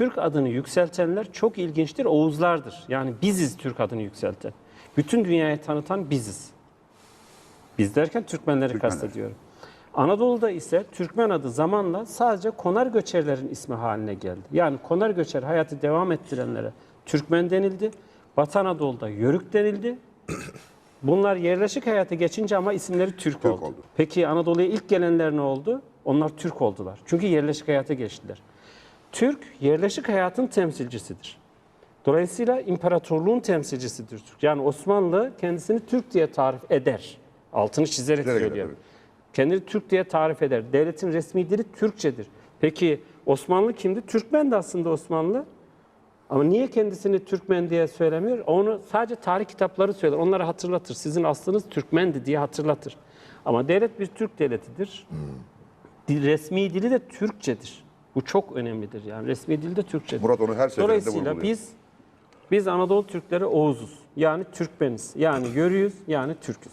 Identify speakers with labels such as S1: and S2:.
S1: Türk adını yükseltenler çok ilginçtir. Oğuzlardır. Yani biziz Türk adını yükselten. Bütün dünyaya tanıtan biziz. Biz derken Türkmenleri
S2: Türkmenler.
S1: kastediyorum. Anadolu'da ise Türkmen adı zamanla sadece konar göçerlerin ismi haline geldi. Yani konar göçer hayatı devam ettirenlere Türkmen denildi. Batı Anadolu'da Yörük denildi. Bunlar yerleşik hayata geçince ama isimleri Türk,
S2: Türk
S1: oldu.
S2: oldu.
S1: Peki Anadolu'ya ilk gelenler ne oldu? Onlar Türk oldular. Çünkü yerleşik hayata geçtiler. Türk yerleşik hayatın temsilcisidir. Dolayısıyla imparatorluğun temsilcisidir Türk. Yani Osmanlı kendisini Türk diye tarif eder. Altını çizerek söylüyorum. Kendini Türk diye tarif eder. Devletin resmi dili Türkçedir. Peki Osmanlı kimdi? Türkmen de aslında Osmanlı. Ama niye kendisini Türkmen diye söylemiyor? Onu sadece tarih kitapları söyler. Onları hatırlatır. Sizin aslınız Türkmendi diye hatırlatır. Ama devlet bir Türk devletidir. Dil, resmi dili de Türkçedir. Bu çok önemlidir. Yani resmi dil de Türkçedir.
S2: Murat onu her seferinde
S1: Dolayısıyla
S2: vurguluyor.
S1: biz biz Anadolu Türkleri Oğuzuz. Yani Türkmeniz. Yani Yörüyüz. Yani Türküz.